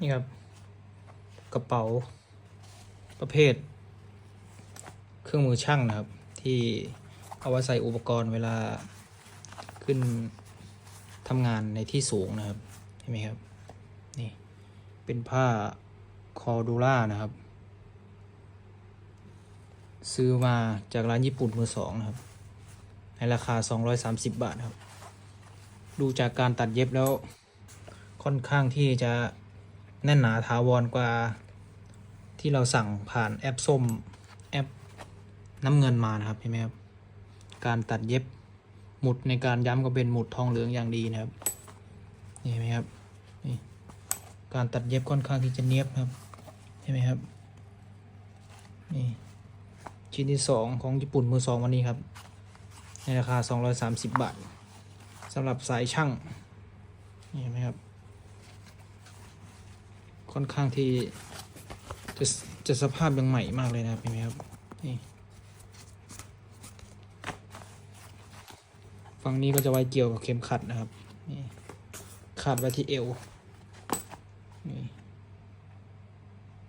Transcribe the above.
นี่ครับ กระเป๋า ประเภท เครื่องมือช่างนะครับ ที่เอาไว้ใส่อุปกรณ์เวลาขึ้นทำงานในที่สูงนะครับเห็นไหมครับ นี่ เป็นผ้าคอดูล่านะครับ ซื้อมาจากร้านญี่ปุ่นมือสองนะครับ ในราคา 230 บาทครับ ดูจากการตัดเย็บแล้วค่อนข้างที่จะ แน่นหนาถาวรกว่าที่เราสั่งผ่านแอปส้มแอปน้ำเงินมานะครับเห็นไหมครับ การตัดเย็บหมุดในการย้ำก็เป็นหมุดทองเหลืองอย่างดีนะครับเห็นไหมครับนี่การตัดเย็บค่อนข้างที่จะเนียบครับเห็นไหมครับนี่ชิ้นที่สองของญี่ปุ่นมือสองวันนี้ครับในราคา 230 บาทสำหรับสายช่างนี่เห็นไหมครับ ค่อนข้างที่จะจะสภาพยังใหม่มากเลยนะครับเห็นไหมครับนี่ฝั่งนี้ก็จะไว้เกี่ยวกับเข็มขัดนะครับนี่คาดไว้ที่เอวนี่